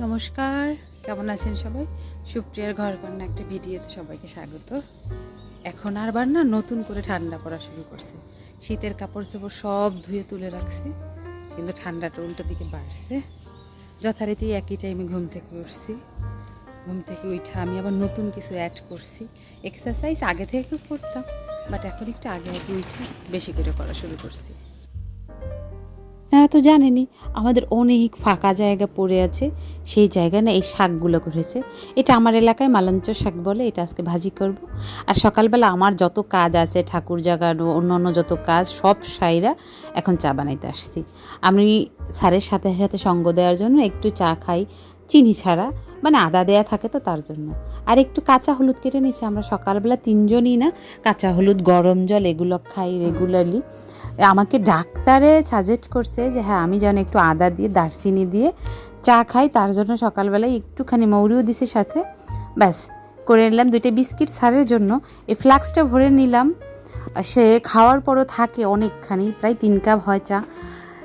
নমস্কার, কেমন আছেন সবাই? সুপ্রিয়ার ঘর কন্যা একটা ভিডিওতে সবাইকে স্বাগত। এখন আর বার না নতুন করে ঠান্ডা পড়া শুরু করছে। শীতের কাপড় চোপড় সব ধুয়ে তুলে রাখছে, কিন্তু ঠান্ডাটা উল্টো দিকে বাড়ছে। যথারীতি একই টাইমে ঘুম থেকে উঠছি। ঘুম থেকে উঠে আমি আবার নতুন কিছু অ্যাড করছি। এক্সারসাইজ আগে থেকে করতাম বাট এখন একটু আগে আগে উঠে বেশি করে করা শুরু করছি। আপনারা তো জানেনই, আমাদের অনেক ফাঁকা জায়গা পড়ে আছে। সেই জায়গায় না এই শাকগুলো করেছে। এটা আমার এলাকায় মালাঞ্চ শাক বলে, এটা আজকে ভাজি করব। আর সকালবেলা আমার যত কাজ আছে, ঠাকুর জাগানো অন্য যত কাজ, সব সাইরা এখন চা বানাইতে আসছি। আমি স্যারের সাথে সাথে সঙ্গ দেওয়ার জন্য একটু চা খাই, চিনি ছাড়া মানে আদা দেয়া থাকে তো তার জন্য। আর একটু কাঁচা হলুদ কেটে নিচ্ছি আমরা সকালবেলা তিনজনই না, কাঁচা হলুদ, গরম জল এগুলো খাই রেগুলারলি আমাকে ডাক্তারে সাজেস্ট করছে যে হ্যাঁ আমি যেন একটু আদা দিয়ে, দারচিনি দিয়ে চা খাই। তার জন্য সকালবেলায় একটুখানি মৌরিও দিছে সাথে। ব্যাস, করে নিলাম দুইটা বিস্কিট সারের জন্য। এই ফ্লাক্সটা ভরে নিলাম। সে খাওয়ার পরও থাকে অনেকখানি, প্রায় তিন কাপ হয় চা।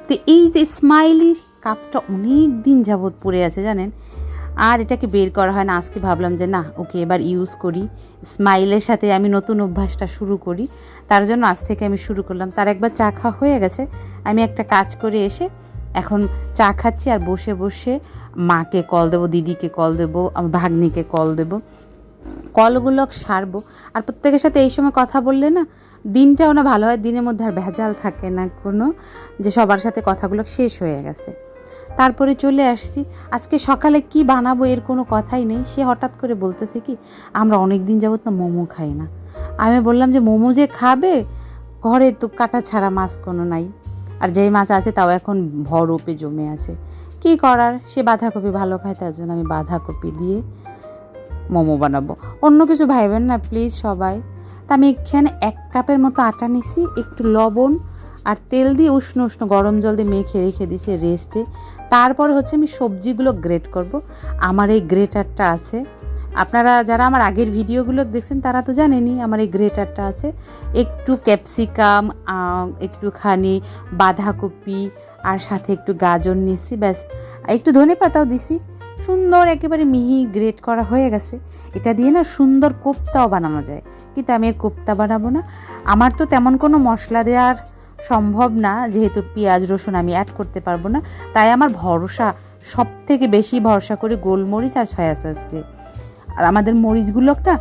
তো এই যে স্মাইলি কাপটা অনেক দিন যাবৎ পড়ে আছে, জানেন? আর এটাকে বের করা হয় না। আজকে ভাবলাম যে না, ওকে এবার ইউজ করি। স্মাইলের সাথে আমি নতুন অভ্যাসটা শুরু করি। তার জন্য আজ থেকে আমি শুরু করলাম। তার একবার চা খাওয়া হয়ে গেছে। আমি একটা কাজ করে এসে এখন চা খাচ্ছি আর বসে বসে মাকে কল দেবো, দিদিকে কল দেবো, আমার ভাগ্নিকে কল দেবো। কলগুলো সারবো। আর প্রত্যেকের সাথে এই সময় কথা বললে না, দিনটাও না ভালো হয়। দিনের মধ্যে আর ভেজাল থাকে না কোনো। যে সবার সাথে কথাগুলো শেষ হয়ে গেছে। তারপরে চলে আসছি। আজকে সকালে কি বানাবো এর কোনো কথাই নেই। সে হঠাৎ করে বলতেছে কি, আমরা অনেক দিন যাবত না মোমো খাই না। আমি বললাম যে, মোমো যে খাবে, ঘরে তো কাটা ছাড়া মাছ কোনো নাই। আর যেই মাছ আছে তাও এখন ভরপে জমে আছে। কি করার? সে বাঁধাকপি ভালো খায়, তার জন্য আমি বাঁধাকপি দিয়ে মোমো বানাবো। অন্য কিছু ভাইবেন না, প্লিজ সবাই। তা আমি এখানে এক কাপের মতো আটা নিছি, একটু লবণ আর তেল দিয়ে উষ্ণ উষ্ণ গরম জল দিয়ে মেখে রেখে দিয়েছি রেস্টে। তারপরে হচ্ছে আমি সবজিগুলো গ্রেট করব। আমার এই গ্রেটারটা আছে। আপনারা যারা আমার আগের ভিডিওগুলো দেখছেন, তারা তো জানেনই আমার এই গ্রেটারটা আছে। একটু ক্যাপসিকাম একটুখানি বাঁধাকপি আর সাথে একটু গাজর নিছি ব্যাস। একটু ধনে পাতাও দিছি। সুন্দর একেবারে মিহি গ্রেট করা হয়ে গেছে। এটা দিয়ে না সুন্দর কোপ্তাও বানানো যায়। কিন্তু আমি এর কোপ্তা বানাবো না। আমার তো তেমন কোনো মশলা দেওয়ার সম্ভব না, যেহেতু পেঁয়াজ, রসুন আমি অ্যাড করতে পারব না। তাই আমার ভরসা সব থেকে বেশি ভরসা করে গোলমরিচ আর সয়া সসকে আর আমাদের মরিচগুলোটা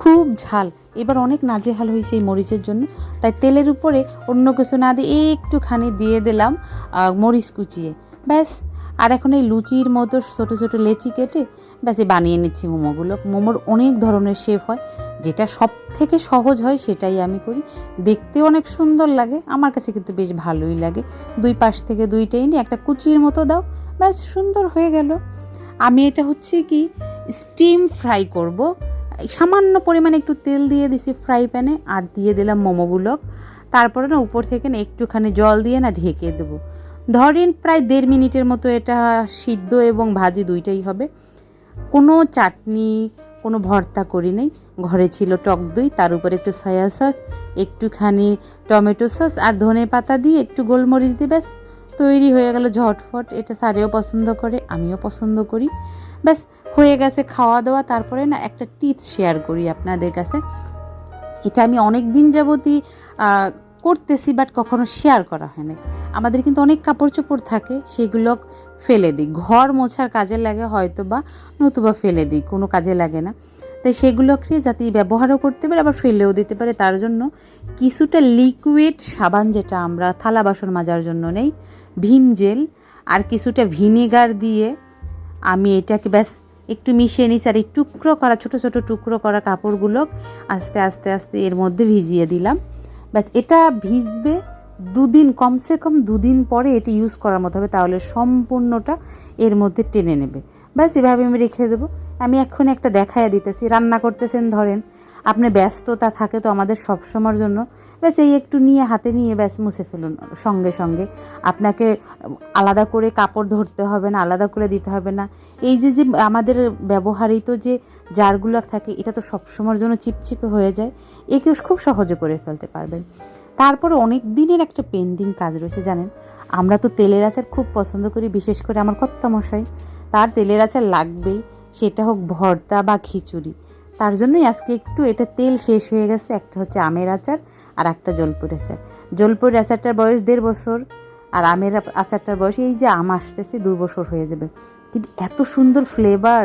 খুব ঝাল। এবার অনেক নাজেহাল হয়েছে এই মরিচের জন্য। তাই তেলের উপরে অন্য কিছু না দিয়ে একটুখানি দিয়ে দিলাম মরিচ কুচিয়ে। ব্যাস। আর এখন এই লুচির মতো ছোটো ছোটো লেচি কেটে ব্যাস বানিয়ে নিচ্ছি মোমোগুলো। মোমোর অনেক ধরনের শেপ হয়। যেটা সব থেকে সহজ হয় সেটাই আমি করি। দেখতে অনেক সুন্দর লাগে। আমার কাছে কিন্তু বেশ ভালোই লাগে। দুই পাশ থেকে দুইটাই নিয়ে একটা কুচির মতো দাও। ব্যাস সুন্দর হয়ে গেল। আমি এটা হচ্ছে কি স্টিম ফ্রাই করব। সামান্য পরিমাণে একটু তেল দিয়ে দিছি ফ্রাই প্যানে আর দিয়ে দিলাম মোমোগুলো। তারপরে না উপর থেকে না একটুখানি জল দিয়ে না ঢেকে দেবো। ধরেন প্রায় দেড় মিনিটের মতো এটা সিদ্ধ এবং ভাজি দুইটাই হবে। কোনো চাটনি, কোনো ভর্তা করি নাই। ঘরে ছিল টক দই, তার উপর একটু সয়া সস একটুখানি টমেটো সস আর ধনে পাতা দিয়ে একটু গোলমরিচ দিয়ে ব্যাস, তৈরি হয়ে গেল ঝটফট। এটা স্যারেও পছন্দ করে, আমিও পছন্দ করি। ব্যাস, হয়ে গেছে খাওয়া দাওয়া। তারপরে না একটা টিপস শেয়ার করি আপনাদের কাছে। এটা আমি অনেক দিন যাবতই করতেছি বাট কখনো শেয়ার করা হয় না আমাদের কিন্তু অনেক কাপড় চোপড় থাকে, সেগুলো ফেলে দিই। ঘর মোছার কাজে লাগে হয়তো বা নতুবা ফেলে দিই, কোনো কাজে লাগে না। তাই সেগুলোকে যাতে ব্যবহারও করতে পারে, আবার ফেলেও দিতে পারে। তার জন্য কিছুটা লিকুইড সাবান যেটা আমরা থালা বাসন মাজার জন্য নেই, ভীম জেল, আর কিছুটা ভিনেগার দিয়ে আমি এটাকে ব্যাস একটু মিশিয়ে নিছি, আর এই টুকরো করা, ছোট ছোট টুকরো করা কাপড়গুলো আস্তে আস্তে আস্তে এর মধ্যে ভিজিয়ে দিলাম। ব্যাস এটা ভিজবে দুদিন, কমসে কম দুদিন পরে এটি ইউজ করার মতো হবে, তাহলে সম্পূর্ণটা এর মধ্যে টেনে নেবে। ব্যাস, এভাবে আমি রেখে দেবো। আমি এখন একটা দেখাইয়া দিতেছি, রান্না করতেছেন, ধরেন। আপনি ব্যস্ততা থাকে তো আমাদের সবসময়ের জন্য। ব্যাস, এই একটু নিয়ে, হাতে নিয়ে, ব্যাস, মুছে ফেলুন। সঙ্গে সঙ্গে। আপনাকে আলাদা করে কাপড় ধরতে হবে না, আলাদা করে দিতে হবে না। এই যে যে আমাদের ব্যবহারিত যে জারগুলো থাকে, এটা তো সবসময়ের জন্য চিপচিপে হয়ে যায়। একেও খুব সহজে করে ফেলতে পারবেন। তারপরে অনেক দিনের একটা পেন্ডিং কাজ রয়েছে, জানেন? আমরা তো তেলের আচার খুব পছন্দ করি, বিশেষ করে আমার কর্তা মশাই তার তেলের আচার লাগবেই, সেটা হোক ভর্তা বা খিচুড়ি। তার জন্যই আজকে একটু এটা তেল শেষ হয়ে গেছে, একটা হচ্ছে আমের আচার আর একটা জলপুর আচার। জলপুর আচারটার বয়স দেড় বছর আর আমের আচারটার বয়স এই যে আম আসতেছে দু বছর হয়ে যাবে। কিন্তু এত সুন্দর ফ্লেভার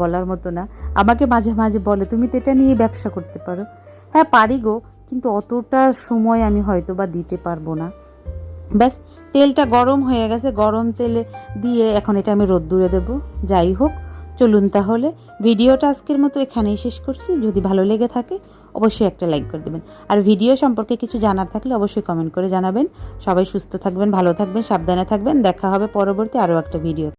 বলার মতো না। আমাকে মাঝে মাঝে বলে, তুমি তো এটা নিয়ে ব্যবসা করতে পারো। হ্যাঁ পারি গো। কিন্তু অতটা সময় আমি হয়তো বা দিতে পারব না। ব্যাস, তেলটা গরম হয়ে গেছে। গরম তেলে দিয়ে এখন এটা আমি রোদ্দুরে দেবো। যাই হোক, চলুন তাহলে। ভিডিওটা আজকের মতো এখানেই শেষ করছি। যদি ভালো লেগে থাকে, অবশ্যই একটা লাইক করে দেবেন। আর ভিডিও সম্পর্কে কিছু জানার থাকলে অবশ্যই কমেন্ট করে জানাবেন। সবাই সুস্থ থাকবেন, ভালো থাকবেন, সাবধানে থাকবেন। দেখা হবে পরবর্তী আরও একটা ভিডিও